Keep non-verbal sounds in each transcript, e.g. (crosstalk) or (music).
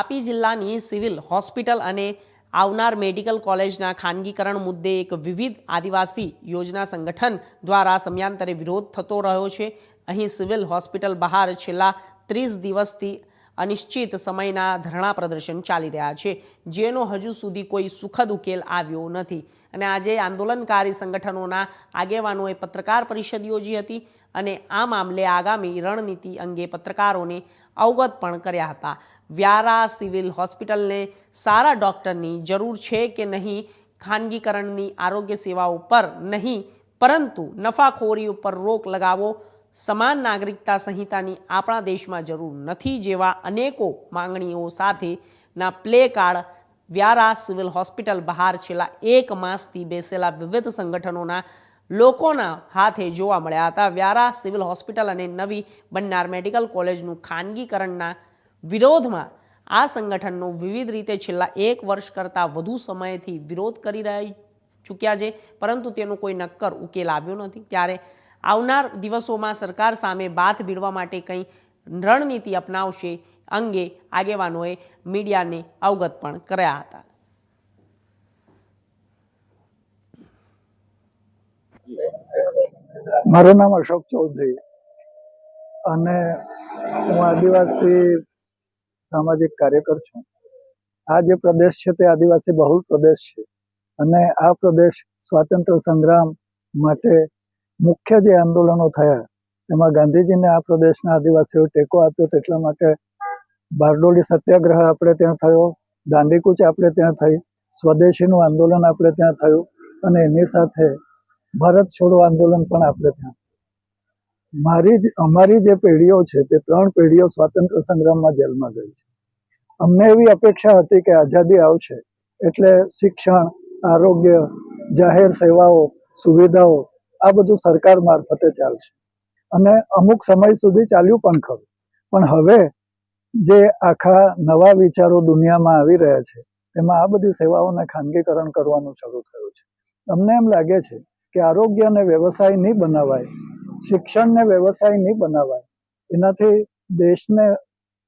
તાપી જિલ્લાની civil hospital અને આવનાર મેડિકલ કોલેજના ખાનગીકરણ મુદ્દે એક વિવિધ આદિવાસી યોજના સંગઠન દ્વારા સમયાંતરે વિરોધ થતો રહ્યો છે. અહીં સિવિલ હોસ્પિટલ બહાર છેલ્લા ત્રીસ દિવસથી અનિશ્ચિત સમયના ધરણા પ્રદર્શન ચાલી રહ્યા છે, જેનો હજુ સુધી કોઈ સુખદ ઉકેલ આવ્યો નથી. અને આજે આંદોલનકારી સંગઠનોના આગેવાનોએ પત્રકાર પરિષદ યોજી હતી અને આ મામલે આગામી રણનીતિ અંગે પત્રકારોને અવગત પણ કર્યા હતા. વ્યારા સિવિલ હોસ્પિટલને સારા ડૉક્ટરની જરૂર છે કે નહીં? ખાનગીકરણની આરોગ્ય સેવાઓ પર નહીં, પરંતુ નફાખોરી ઉપર રોક લગાવો. સમાન નાગરિકતા સંહિતાની આપણા દેશમાં જરૂર નથી જેવા અનેકો માંગણીઓ સાથેના placard Vyara civil hospital બહાર છેલ્લા એક માસથી બેસેલા વિવિધ સંગઠનોના લોકોના હાથે જોવા મળ્યા હતા. વ્યારા સિવિલ હોસ્પિટલ અને નવી બનનાર મેડિકલ કોલેજનું ખાનગીકરણના વિરોધમાં આ સંગઠનનો વિવિધ રીતે છેલ્લા એક વર્ષ કરતાં વધુ સમયથી વિરોધ કરી રહ્યા ચૂક્યા છે, પરંતુ તેનો કોઈ નક્કર ઉકેલ આવ્યો નથી. ત્યારે આવનાર દિવસોમાં સરકાર સામે બાથ ભીડવા માટે કંઈ રણનીતિ અપનાવશે અંગે આગેવાનોએ મીડિયાને અવગત પણ કર્યા હતા. મારું નામ અશોક ચૌધરી અને હું આદિવાસી સામાજિક કાર્યકર છું આ જે પ્રદેશ છે તે આદિવાસી બહુલ પ્રદેશ છે અને આ પ્રદેશ સ્વાતંત્ર્ય સંગ્રામ માટે મુખ્ય જે આંદોલનો થયા એમાં ગાંધીજીને આ પ્રદેશના આદિવાસીઓ ટેકો આપ્યો તેટલા માટે બારડોલી સત્યાગ્રહ આપણે ત્યાં થયો, દાંડીકૂચ આપણે ત્યાં થઈ, સ્વદેશીનું આંદોલન આપણે ત્યાં થયું અને એની સાથે ભારત છોડો આંદોલન પણ આપણે ત્યાં. મારી અમારી જે પેઢીઓ છે, તે ત્રણ પેઢીઓ સ્વાતંત્ર્ય સંગ્રામમાં જેલમાં ગઈ છે. અમને એવી અપેક્ષા હતી કે આઝાદી આવશે, એટલે શિક્ષણ, આરોગ્ય, જાહેર સેવાઓ, સુવિધાઓ, આ બધું સરકાર મારફતે ચાલશે. અને અમુક સમય સુધી ચાલ્યું પણ ખરું. પણ હવે જે આખા નવા વિચારો દુનિયામાં આવી રહ્યા છે, તેમાં આ બધી સેવાઓને ખાનગીકરણ કરવાનું શરૂ થયું છે. અમને એમ લાગે છે કે આરોગ્ય અને વ્યવસાય નહીં બનાવાય શિક્ષણને વ્યવસાય નહીં બનાવાય. એનાથી દેશને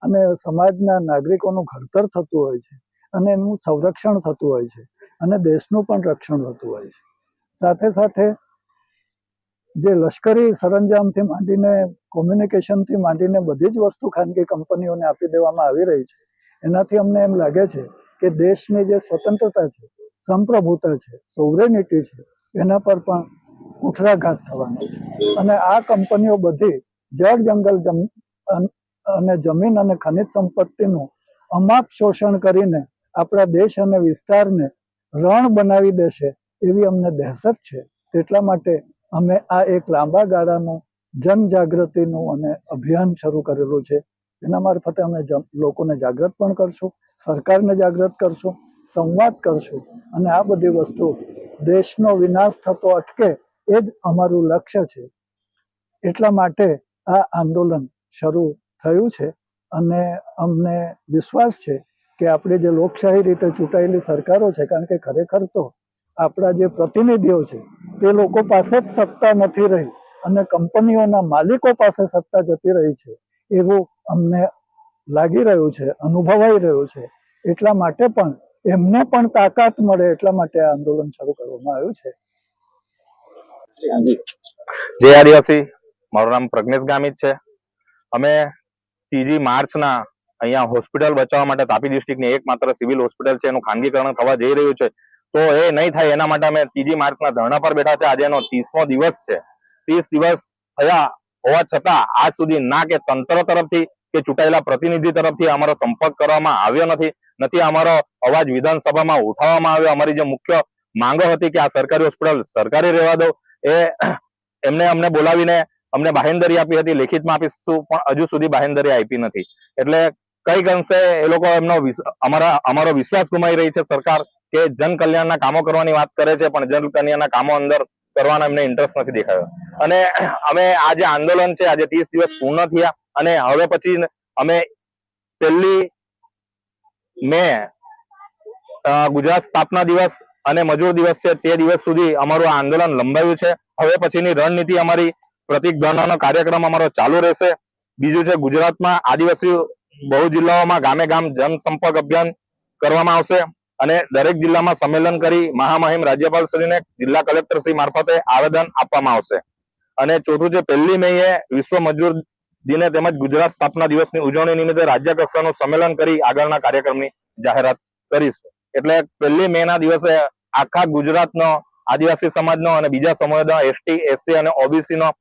અને સમાજના નાગરિકોનું ઘડતર થતું હોય છે અને એનું સંરક્ષણ થતું હોય છે અને દેશનું પણ રક્ષણ થતું હોય છે. સાથે સાથે જે લશ્કરી સરંજામથી માંડીને કોમ્યુનિકેશનથી માંડીને બધી જ વસ્તુ ખાનગી કંપનીઓને આપી દેવામાં આવી રહી છે. એનાથી અમને એમ લાગે છે કે દેશની જે સ્વતંત્રતા છે, સંપ્રભુતા છે સોવરેનિટી છે, એના પર પણ કુઠરાઘાત થવાનો છે. અને આ કંપનીઓ બધી જળ જંગલ અને જમીન અને ખનિજ સંપત્તિનું અમાપ શોષણ કરીને આપણા દેશ અને વિસ્તારને રણ બનાવી દેશે એવી અમને દહેશત છે. તેટલા માટે અમે આ એક લાંબા ગાળાનું જનજાગૃતિનું અને અભિયાન શરૂ કરેલું છે. એના મારફતે અમે લોકોને જાગૃત પણ કરશું, સરકારને જાગૃત કરશું, સંવાદ કરશું અને આ બધી વસ્તુ દેશનો વિનાશ થતો અટકે એ જ અમારું લક્ષ્ય છે. એટલા માટે આ આંદોલન શરૂ થયું છે અને અમને વિશ્વાસ છે કે આપણે જે લોકશાહી રીતે ચૂંટાયેલી સરકારો છે, કારણ કે ખરેખર તો આપણા જે પ્રતિનિધિઓ છે, તે લોકો પાસે જ સત્તા નથી રહી અને કંપનીઓના માલિકો પાસે સત્તા જતી રહી છે. એવું અમને લાગી રહ્યું છે, અનુભવાઈ રહ્યું છે. એટલા માટે પણ એમને પણ તાકાત મળે એટલા માટે આ આંદોલન શરૂ કરવામાં આવ્યું છે. જય આદિવાસી, મારું નામ પ્રજ્ઞેશ ગામિત છે. અમે ત્રીજી માર્ચના અહીંયા હોસ્પિટલ બચાવવા માટે તાપી ડિસ્ટ્રિક્ટની એકમાત્ર સિવિલ હોસ્પિટલ છે, એનું ખાનગીકરણ થવા જઈ રહ્યું છે. તો એ નહીં થાય એના માટે અમે ત્રીજી માર્ચના ધરણા પર બેઠા છે. આજે એનો ત્રીસમો દિવસ છે. ત્રીસ દિવસ થયા હોવા છતાં આજ સુધી ના કે તંત્ર તરફથી કે ચૂંટાયેલા પ્રતિનિધિ તરફથી અમારો સંપર્ક કરવામાં આવ્યો નથી. નથી અમારો અવાજ વિધાનસભામાં ઉઠાવવામાં આવ્યો. અમારી જે મુખ્ય માંગો હતી કે આ સરકારી હોસ્પિટલ સરકારી રહેવા દો એ (clears throat) એમને અમને બોલાવીને અમને બાહેંધરી આપી હતી, લેખિતમાં આપીશું, પણ હજુ સુધી બાહેંધરી આપી નથી. એટલે કંઈક અંશે એ લોકો એમનો અમારા, અમારો વિશ્વાસ ગુમાવી રહી છે સરકાર કે જન કલ્યાણના કામો કરવાની વાત કરે છે, પણ જન કલ્યાણના કામો અંદર કરવાનો એમને ઇન્ટરેસ્ટ નથી દેખાયો. અને (clears throat) અમે આ જે આંદોલન છે, આજે ત્રીસ દિવસ પૂર્ણ થયા, અને હવે પછી અમે પહેલી મે ગુજરાત સ્થાપના દિવસ અને મજૂર દિવસ છે તે દિવસ સુધી અમારું આંદોલન લંબાયું છે. હવે પછીની રણનીતિ અમારી પ્રતિક ધરણાનો કાર્યક્રમ અમારો ચાલુ રહેશે. બીજું છે ગુજરાતમાં આદિવાસી બહુ જિલ્લાઓમાં ગામે ગામ જનસંપર્ક અભિયાન કરવામાં આવશે અને દરેક જિલ્લામાં સંમેલન કરી મહામહિમ રાજ્યપાલ શ્રીને જિલ્લા કલેક્ટર શ્રી મારફતે આવેદન આપવામાં આવશે. અને ચોથું છે પહેલી મે વિશ્વ મજૂર દિને તેમજ ગુજરાત સ્થાપના દિવસની ઉજવણી નિમિત્તે રાજ્ય કક્ષાનું સંમેલન કરી આગળના કાર્યક્રમની જાહેરાત કરીશું. એટલે પહેલી મે ના દિવસે આખા ગુજરાતનો, આદિવાસી સમાજનો અને બીજા સમુદાયનો એસટી એસસી અને ઓબીસી નો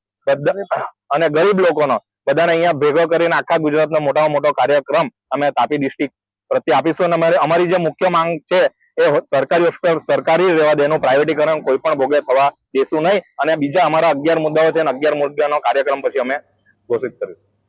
અને ગરીબ લોકોનો બધાને અહીંયા ભેગો કરીને આખા ગુજરાતનો મોટામાં મોટો કાર્યક્રમ અમે તાપી ડિસ્ટ્રિક્ટ પ્રત્યે આપીશું. અને અમારે અમારી જે મુખ્ય માંગ છે એ સરકારી હોસ્પિટલ સરકારી રહેવા દેનું પ્રાઇવેટીકરણ કોઈ પણ ભોગે થવા દેશું નહીં. અને બીજા અમારા અગિયાર મુદ્દાઓ છે અને અગિયાર મુદ્દાનો કાર્યક્રમ પછી અમે ઘોષિત કરીશું.